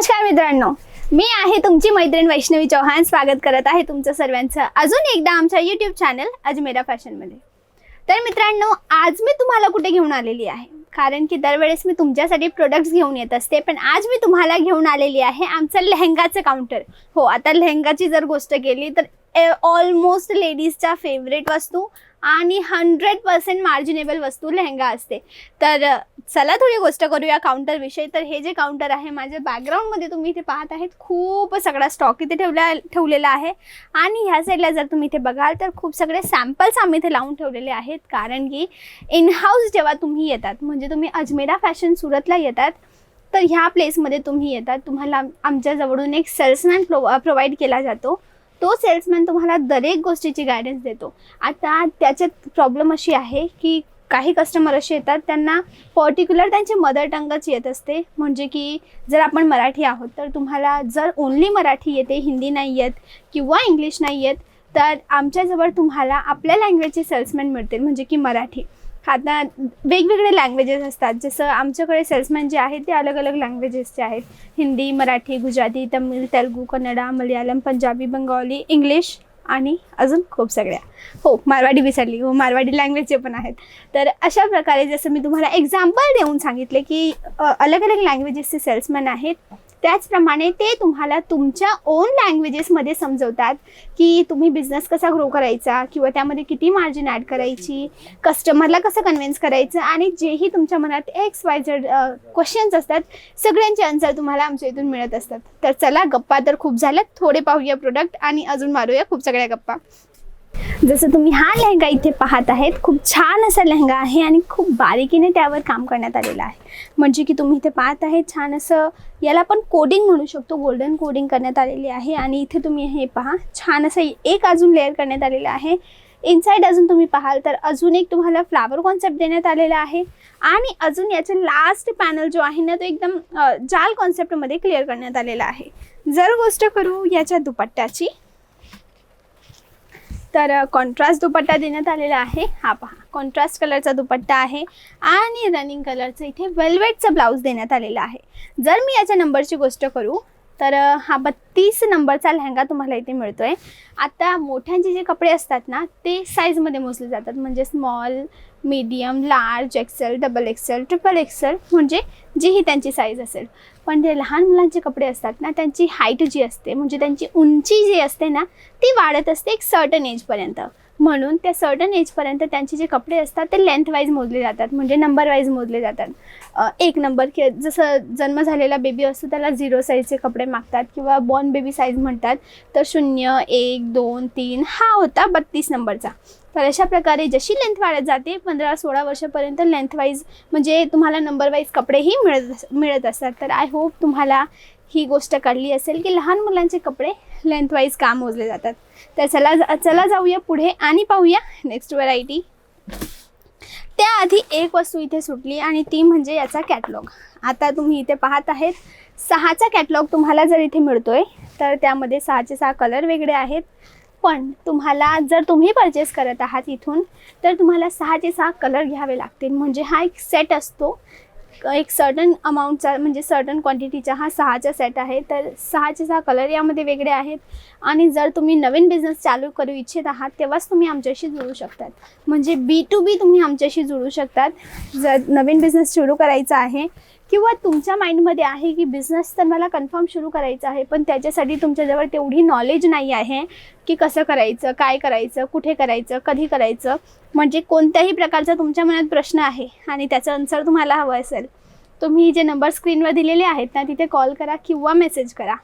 नमस्कार मित्रांनो. मी आहे तुमची मैत्रीण वैष्णवी चौहान. स्वागत करत आहे तुमचं सर्वांचं अजून एकदा आमच्या यूट्यूब चॅनल अजमेरा फॅशनमध्ये तर मित्रांनो आज मी तुम्हाला कुठे घेऊन आलेली आहे? कारण की दरवेळेस मी तुमच्यासाठी प्रोडक्ट्स घेऊन येत असते पण आज मी तुम्हाला घेऊन आलेली आहे आमचं लेहंगाचं काउंटर हो आता लेहंगाची जर गोष्ट केली तर ऑलमोस्ट लेडीजच्या फेवरेट वस्तू आणि हंड्रेड पर्सेंट मार्जिनेबल वस्तू लेहंगा असते. तर चला थोडी गोष्ट करूया काउंटरविषयी तर हे जे काउंटर आहे माझ्या बॅकग्राऊंडमध्ये तुम्ही इथे पाहत आहेत खूप सगळा स्टॉक इथे ठेवला ठेवलेला आहे. आणि ह्या साईडला जर तुम्ही इथे बघाल तर खूप सगळे सॅम्पल्स आम्ही इथे लावून ठेवलेले आहेत. कारण की इन हाऊस जेव्हा तुम्ही येतात म्हणजे तुम्ही अजमेरा फॅशन सुरतला येतात तर ह्या प्लेसमध्ये तुम्ही येतात. तुम्हाला आमच्याजवळून एक सेल्समॅन प्रो प्रोव्हाइड केला जातो. तो सेल्समॅन तुम्हाला दरेक गोष्टीची गायडन्स देतो. आता त्याच्यात प्रॉब्लेम अशी आहे की काही कस्टमर असे येतात त्यांना पर्टिक्युलर त्यांची मदर टंगच येत असते. म्हणजे की जर आपण मराठी आहोत तर तुम्हाला जर ओन्ली मराठी येते हिंदी नाही येत किंवा इंग्लिश नाही येत तर आमच्याजवळ तुम्हाला आपल्या लँग्वेजचे सेल्समॅन मिळतील म्हणजे की मराठी. आता वेगवेगळे लँग्वेजेस असतात. जसं आमच्याकडे सेल्समॅन जे आहेत ते अलग अलग लँग्वेजेसचे आहेत. हिंदी मराठी गुजराती तमिळ तेलगू कन्नडा मल्याळम पंजाबी बंगाली इंग्लिश आणि अजून खूप सगळ्या. हो मारवाडी विसरली. हो मारवाडी लँग्वेजचे पण आहेत. तर अशा प्रकारे जसं मी तुम्हाला एक्झाम्पल देऊन सांगितले की अलग अलग लँग्वेजेसचे सेल्समॅन आहेत. त्याचप्रमाणे ते तुम्हाला तुमच्या ओन लँग्वेजेसमध्ये समजवतात की तुम्ही बिझनेस कसा ग्रो करायचा किंवा त्यामध्ये किती मार्जिन ॲड करायची कस्टमरला कसं कन्व्हिन्स करायचं आणि जेही तुमच्या मनात एक्स वाय झेड क्वेश्चन्स असतात सगळ्यांचे आन्सर तुम्हाला आमच्या इथून मिळत असतात. तर चला गप्पा तर खूप झाल्यात. थोडे पाहूया प्रोडक्ट आणि अजून मारूया खूप सगळ्या गप्पा. जसं तुम्ही हा लेहंगा इथे पाहत आहेत खूप छान असा लेहंगा आहे आणि खूप बारीकीने त्यावर काम करण्यात आलेलं आहे. म्हणजे की तुम्ही इथे पाहत आहे छान असं याला आपण कोडिंग म्हणू शकतो गोल्डन कोडिंग करण्यात आलेली आहे आणि इथे तुम्ही हे पहा छान असं एक अजून लेअर करण्यात आलेलं आहे. इनसाईड अजून तुम्ही पाहाल तर अजून एक तुम्हाला फ्लावर कॉन्सेप्ट देण्यात आलेला आहे आणि अजून याचे लास्ट पॅनल जो आहे ना तो एकदम जाल कॉन्सेप्टमध्ये क्लिअर करण्यात आलेला आहे. जर गोष्ट करू याच्या दुपट्ट्याची तर कॉन्ट्रास्ट दुपट्टा देण्यात आलेला आहे. हा पहा कॉन्ट्रास्ट कलरचा दुपट्टा आहे आणि रनिंग कलरचं इथे वेल्वेटचं ब्लाऊज देण्यात आलेला आहे. जर मी याच्या नंबरची गोष्ट करू तर हा बत्तीस नंबरचा लेहंगा तुम्हाला इथे मिळतो आहे आता मोठ्यांचे जे कपडे असतात ना ते साईजमध्ये मोजले जातात. म्हणजे small medium large XL double XL triple XL म्हणजे जीही त्यांची साईज असेल. पण जे लहान मुलांचे कपडे असतात ना त्यांची हाईट जी असते म्हणजे त्यांची उंची जी असते ना ती वाढत असते एक सर्टन एजपर्यंत म्हणून त्या सर्टन एजपर्यंत त्यांचे जे कपडे असतात ते लेंथ वाईज मोजले जातात म्हणजे नंबर वाईज मोजले जातात. एक नंबर कि जसं जन्म झालेला बेबी असतो त्याला झिरो साईजचे कपडे मागतात किंवा बॉर्न बेबी साईज म्हणतात तर शून्य एक दोन तीन हा होता बत्तीस नंबरचा तर अशा प्रकारे जशी लेंथ वाढत जाते पंधरा सोळा वर्षापर्यंत लेंथवाईज म्हणजे तुम्हाला नंबरवाईज कपडेही मिळत मिळत असतात. तर आय होप तुम्हाला ही गोष्ट कळली असेल की लहान मुलांचे कपडे लेंथवाईज का मोजले जातात. तर चला चला जाऊया पुढे आणि पाहूया नेक्स्ट व्हरायटी त्याआधी एक वस्तू इथे सुटली आणि ती म्हणजे याचा कॅटलॉग आता तुम्ही इथे पाहत आहेत सहाचा कॅटलॉग तुम्हाला जर इथे मिळतोय तर त्यामध्ये सहाचे सहा कलर वेगळे आहेत. पण तुम्हाला जर तुम्ही परचेस करत आहात इथून तर तुम्हाला सहाचे सहा कलर घ्यावे लागतील. म्हणजे हा एक सेट असतो. एक सर्टन अमाऊंटचा म्हणजे सर्टन क्वांटिटीचा हा सहाचा सेट आहे. तर सहाचे सहा कलर यामध्ये वेगळे आहेत. आणि जर तुम्ही नवीन बिझनेस चालू करू इच्छित आहात तेव्हाच तुम्ही आमच्याशी जुळू शकतात. म्हणजे बी टू बी तुम्ही आमच्याशी जुळू शकतात. जर नवीन बिझनेस सुरू करायचा आहे किंवा तुमच्या माइंडमध्ये आहे की बिझनेस तर मला कन्फर्म सुरू करायचा आहे पण त्याच्यासाठी तुमच्याजवळ तेवढी नॉलेज नाही आहे की कसं करायचं काय करायचं कुठे करायचं कधी करायचं. म्हणजे कोणत्याही प्रकारचा तुमच्या मनात प्रश्न आहे आणि त्याचं आन्सर तुम्हाला हवं असेल तुम्ही जे नंबर स्क्रीनवर दिलेले आहेत ना तिथे कॉल करा किंवा मेसेज करा.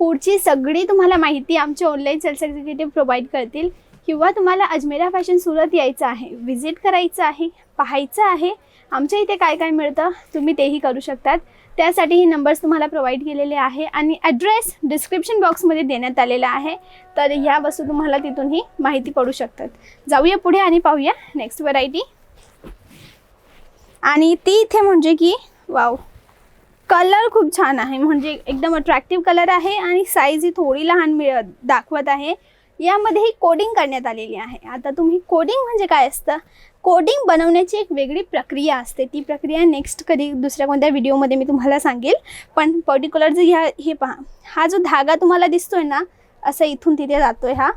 पुढची सगळी तुम्हाला माहिती आमचे ऑनलाईन सेल्स एक्झिक्युटिव्ह प्रोव्हाइड करतील. किंवा तुम्हाला अजमेरा फॅशन सुरत यायचं आहे व्हिजिट करायचं आहे पाहायचं आहे आमच्या इथे काय काय मिळतं तुम्ही तेही करू शकतात. त्यासाठी हे नंबर्स तुम्हाला प्रोव्हाइड केलेले आहे आणि ॲड्रेस डिस्क्रिप्शन बॉक्समध्ये देण्यात आलेला आहे. तर ह्या वस्तू तुम्हाला तिथूनही माहिती पडू शकतात. जाऊया पुढे आणि पाहूया नेक्स्ट व्हरायटी आणि ती इथे म्हणजे की वाव कलर खूप छान आहे. म्हणजे एकदम अट्रॅक्टिव्ह कलर आहे आणि साईज ही थोडी लहान मिळ दाखवत आहे. यामध्ये ही कोडिंग करण्यात आलेली आहे. आता तुम्ही कोडिंग म्हणजे काय असतं? कोडिंग बनवण्याची एक वेगळी प्रक्रिया असते. ती प्रक्रिया नेक्स्ट कधी दुसऱ्या कोणत्या व्हिडिओमध्ये मी तुम्हाला सांगेल. पण पर्टिक्युलर जे ह्या हे पहा. हा जो धागा तुम्हाला दिसतोय ना असं इथून तिथे जातोय हा.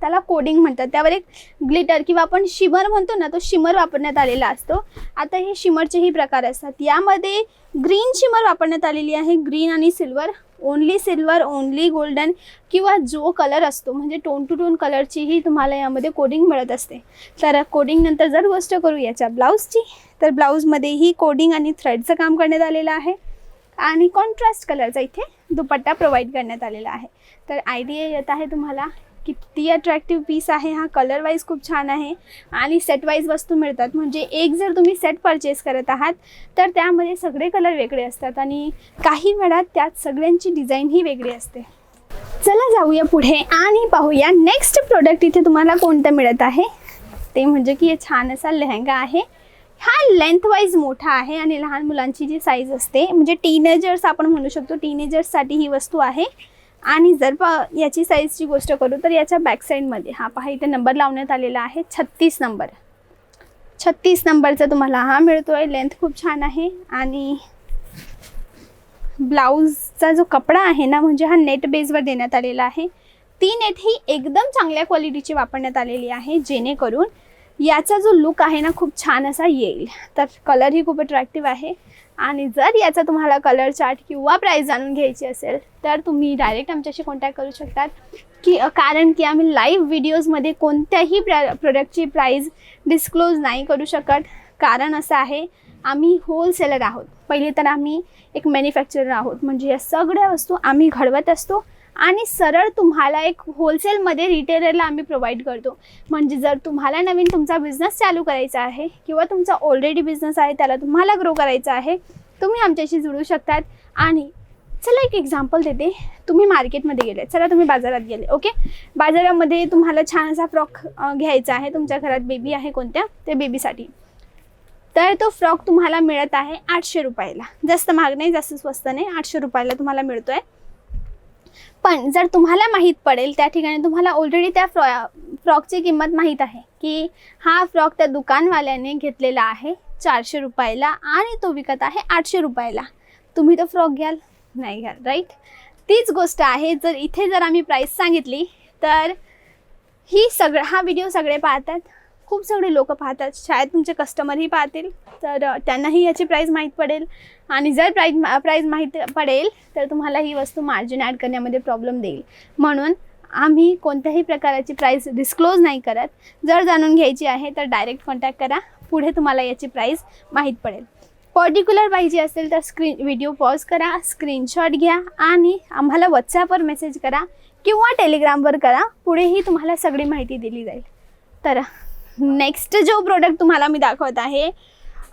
त्याला कोडिंग म्हणतात. त्यावर एक ग्लिटर किंवा आपण शिमर म्हणतो ना तो शिमर वापरण्यात आलेला असतो. आता हे शिमरचेही प्रकार असतात. यामध्ये ग्रीन शिमर वापरण्यात आलेली आहे. ग्रीन आणि silver only silver only golden किंवा जो कलर असतो म्हणजे टोन टू टोन कलरचीही तुम्हाला यामध्ये कोडिंग मिळत असते. तर कोडिंगनंतर जर गोष्ट करू याच्या ब्लाऊजची तर ब्लाऊजमध्येही कोडिंग आणि थ्रेडचं काम करण्यात आलेलं आहे. आणि कॉन्ट्रास्ट कलरचा इथे दुपट्टा प्रोव्हाइड करण्यात आलेला आहे. तर आयडिया येत आहे तुम्हाला. किती अट्रॅक्टिव्ह पीस आहे. हा कलर वाईज खूप छान आहे. आणि सेट वाईज वस्तू मिळतात. म्हणजे एक जर तुम्ही सेट परचेस करत आहात तर त्यामध्ये सगळे कलर वेगळे असतात. आणि काही वेळात त्यात सगळ्यांची डिझाईन ही वेगळी असते. चला जाऊया पुढे आणि पाहूया नेक्स्ट प्रोडक्ट इथे तुम्हाला कोणतं मिळत आहे. ते म्हणजे की हे छान असा लेहंगा आहे. हा लेंथवाईज मोठा आहे आणि लहान मुलांची जी साईज असते म्हणजे टीनेजर्स आपण म्हणू शकतो टीनेजर्ससाठी ही वस्तू आहे. आणि जर प याची साईजची गोष्ट करू तर याच्या बॅक साईडमध्ये हा पहा इथे नंबर लावण्यात आलेला आहे छत्तीस नंबर छत्तीस नंबरचा तुम्हाला हा मिळतो आहे लेंथ खूप छान आहे आणि ब्लाऊजचा जो कपडा आहे ना म्हणजे हा नेट बेसवर देण्यात आलेला आहे. ती नेट ही एकदम चांगल्या क्वालिटीची वापरण्यात आलेली आहे जेणेकरून याचा जो लुक आहे ना खूप छान असा येईल. तर कलरही खूप अट्रॅक्टिव्ह आहे. आणि जर याचा तुम्हाला कलर चार्ट किंवा प्राईस जाणून घ्यायची असेल तर तुम्ही डायरेक्ट आमच्याशी कॉन्टॅक्ट करू शकतात. की कारण की आम्ही लाईव्ह व्हिडिओजमध्ये कोणत्याही प्र प्रोडक्टची प्राईज डिस्क्लोज नाही करू शकत. कारण असं आहे आम्ही होलसेलर आहोत. पहिले तर आम्ही एक मॅन्युफॅक्चरर आहोत. म्हणजे या सगळ्या वस्तू आम्ही घडवत असतो. आणि सरळ तुम्हाला एक होलसेलमध्ये रिटेलरला आम्ही प्रोव्हाइड करतो. म्हणजे जर तुम्हाला नवीन तुमचा बिझनेस चालू करायचा आहे किंवा तुमचा ऑलरेडी बिझनेस आहे त्याला तुम्हाला ग्रो करायचा आहे तुम्ही आमच्याशी जुळू शकतात. आणि चला एक एक्झाम्पल देते. तुम्ही मार्केटमध्ये गेले. चला तुम्ही बाजारात गेले. ओके बाजारामध्ये तुम्हाला छान असा फ्रॉक घ्यायचा आहे. तुमच्या घरात बेबी आहे कोणत्या? ते बेबीसाठी तर तो फ्रॉक तुम्हाला मिळत आहे आठशे रुपयाला. जास्त महाग नाही जास्त स्वस्त नाही. आठशे रुपयाला तुम्हाला मिळतो आहे पण जर तुम्हाला माहीत पडेल त्या ठिकाणी तुम्हाला ऑलरेडी त्या फ्रॉ फ्रॉकची किंमत माहीत आहे की हा फ्रॉक त्या दुकानवाल्याने घेतलेला आहे चारशे रुपयाला आणि तो विकत आहे आठशे रुपयाला. तुम्ही तो फ्रॉक घ्याल? नाही घ्याल राईट तीच गोष्ट आहे जर इथे जर आम्ही प्राईस सांगितली तर ही सगळं हा व्हिडिओ सगळे पाहतात. खूप सगळे लोक पाहतात. शाळेत तुमचे कस्टमरही पाहतील तर त्यांनाही याची प्राईज माहीत पडेल. आणि जर प्राईज प्राईज माहीत पडेल तर तुम्हाला ही वस्तू मार्जिन ॲड करण्यामध्ये प्रॉब्लेम देईल. म्हणून आम्ही कोणत्याही प्रकाराची प्राईस डिस्क्लोज नाही करत. जर जाणून घ्यायची आहे तर डायरेक्ट कॉन्टॅक्ट करा. पुढे तुम्हाला याची प्राईस माहीत पडेल. पर्टिक्युलर पाहिजे असेल तर स्क्रीन व्हिडिओ पॉज करा स्क्रीनशॉट घ्या आणि आम्हाला व्हॉट्सॲपवर मेसेज करा किंवा टेलिग्रामवर करा. पुढेही तुम्हाला सगळी माहिती दिली जाईल. तर नेक्स्ट जो प्रोडक्ट तुम्हाला मी दाखवत आहे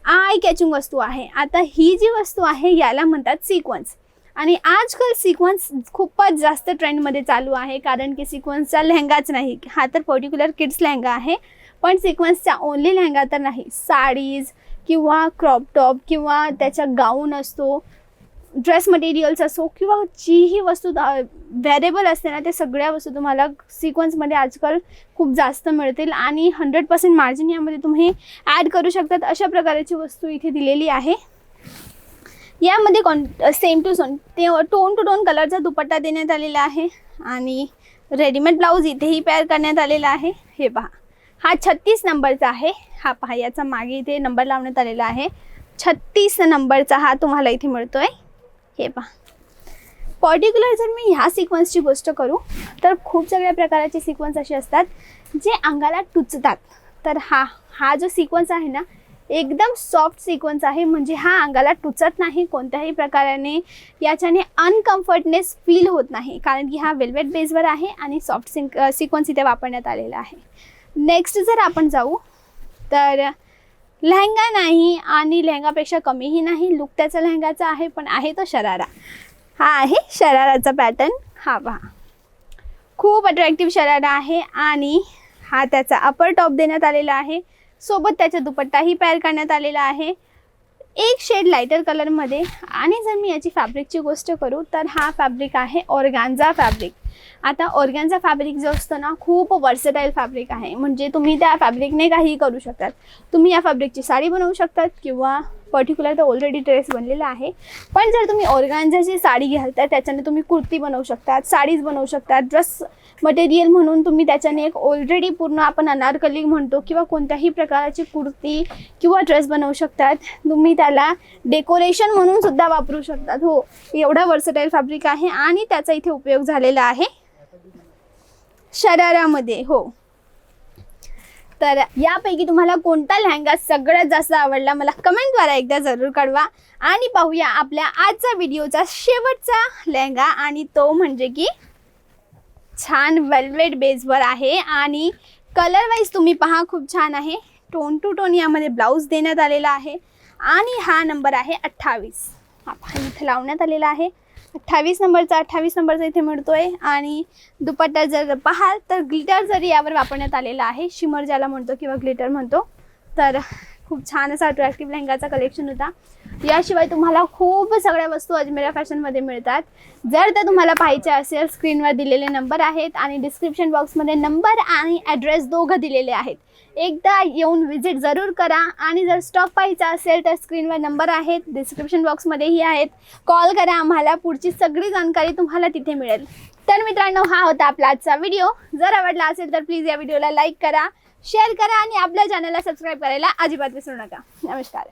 आय कॅचिंग वस्तू आहे. आता ही जी वस्तू आहे याला म्हणतात सिक्वन्स आणि आजकाल सिक्वन्स खूपच जास्त ट्रेंडमध्ये चालू आहे कारण की सिक्वन्सचा लेहंगाच नाही. हा तर पर्टिक्युलर किड्स लेहंगा आहे पण सिक्वन्सचा ओनली लेहंगा तर नाही. साडीज किंवा क्रॉप टॉप किंवा त्याचा गाऊन असतो ड्रेस मटेरियल्स असो किंवा जीही वस्तू व्हेरेबल असते ना त्या सगळ्या वस्तू तुम्हाला सिक्वन्समध्ये आजकाल खूप जास्त मिळतील आणि हंड्रेड पर्सेंट मार्जिन यामध्ये तुम्ही ॲड करू शकतात अशा प्रकारची वस्तू इथे दिलेली आहे. यामध्ये कॉन सेम टू सोन ते टोन टू टोन कलरचा दुपट्टा देण्यात आलेला आहे आणि रेडीमेड ब्लाऊज इथेही पेअर करण्यात आलेला आहे. हे पहा हा छत्तीस नंबरचा आहे. हा पहा याचा मागे इथे नंबर लावण्यात आलेला आहे. छत्तीस नंबरचा हा तुम्हाला इथे मिळतो आहे हे पहा. पर्टिक्युलर जर मी ह्या सिक्वन्सची गोष्ट करू तर खूप सगळ्या प्रकारचे सिक्वन्स असे असतात जे अंगाला टुचतात. तर हा हा जो सिक्वन्स आहे ना एकदम सॉफ्ट सिक्वन्स आहे म्हणजे हा अंगाला टुचत नाही कोणत्याही प्रकाराने. याच्याने अनकम्फर्टनेस फील होत नाही कारण की हा वेल्वेट बेसवर आहे आणि सॉफ्ट सिंक सिक्वन्स इथे वापरण्यात आलेला आहे. नेक्स्ट जर आपण जाऊ तर लेहंगा नाही आणि लेहंगापेक्षा कमीही नाही. लुक त्याचा लेहंगाचा आहे पण आहे तो शरारा. हा आहे शराराचा पॅटर्न हा पहा. खूप अट्रॅक्टिव्ह शरारा आहे आणि हा त्याचा अपर टॉप देण्यात आलेला आहे. सोबत त्याचा दुपट्टाही पॅर करण्यात आलेला आहे. एक शेड लायटर कलरमध्ये आणि जर मी याची फॅब्रिकची गोष्ट करू तर हा फॅब्रिक आहे ऑर्गान्झा फॅब्रिक आता ऑर्गॅनचा फॅब्रिक जो असतो ना खूप वर्सेटाईल फॅब्रिक आहे. म्हणजे तुम्ही त्या फॅब्रिकने काहीही करू शकतात. तुम्ही या फॅब्रिकची साडी बनवू शकतात किंवा पर्टिक्युलर तर ऑलरेडी ड्रेस बनलेला आहे. पण जर तुम्ही ऑर्गान्झाची साडी घ्याल तर त्याच्याने तुम्ही कुर्ती बनवू शकतात साडीज बनवू शकतात ड्रेस मटेरियल म्हणून तुम्ही त्याच्याने एक ऑलरेडी पूर्ण आपण अनारकली म्हणतो किंवा कोणत्याही प्रकारची कुर्ती किंवा ड्रेस बनवू शकतात. तुम्ही त्याला डेकोरेशन म्हणून सुद्धा वापरू शकतात. हो एवढा वर्सटाईल फॅब्रिक आहे आणि त्याचा इथे उपयोग झालेला आहे. शरारामध्ये हो. तर यापैकी तुम्हाला कोणता लेहंगा सगळ्यात जास्त आवडला मला कमेंटद्वारा एकदा जरूर कळवा. आणि पाहूया आपल्या आजचा व्हिडिओचा शेवटचा लेहंगा आणि तो म्हणजे की छान वेल्वेट बेसवर आहे आणि कलर वाईज तुम्ही पहा खूप छान आहे. टोन टू टोन यामध्ये ब्लाऊज देण्यात आलेला आहे. आणि हा नंबर आहे अठ्ठावीस. हा इथं लावण्यात आलेला आहे. अठ्ठावीस नंबरचा अठ्ठावीस नंबरचा इथे मिळतोय. आणि दुपट्टा जर पाहाल तर ग्लिटर जरी यावर वापरण्यात आलेला आहे. शिमर ज्याला म्हणतो किंवा ग्लिटर म्हणतो. तर खूप छान असा अट्रॅक्टिव्ह लेहंगाचा कलेक्शन होता. याशिवाय तुम्हाला खूप सगळ्या वस्तू अजमेरा फॅशनमध्ये मिळतात. जर त्या तुम्हाला पाहिजे असेल स्क्रीनवर दिलेले नंबर आहेत. आणि डिस्क्रिप्शन बॉक्समध्ये नंबर आणि ॲड्रेस दोघं दिलेले आहेत. एकदा येऊन व्हिजिट जरूर करा. आणि जर स्टॉक पाहायचा असेल तर स्क्रीनवर नंबर आहेत. डिस्क्रिप्शन बॉक्समध्येही आहेत. कॉल करा आम्हाला. पुढची सगळी जाणकारी तुम्हाला तिथे मिळेल. तर मित्रांनो हा होता आपला आजचा व्हिडिओ जर आवडला असेल तर प्लीज या व्हिडिओला लाईक करा शेअर करा आणि आपल्या चॅनलला सबस्क्राईब करायला अजिबात विसरू नका. नमस्कार.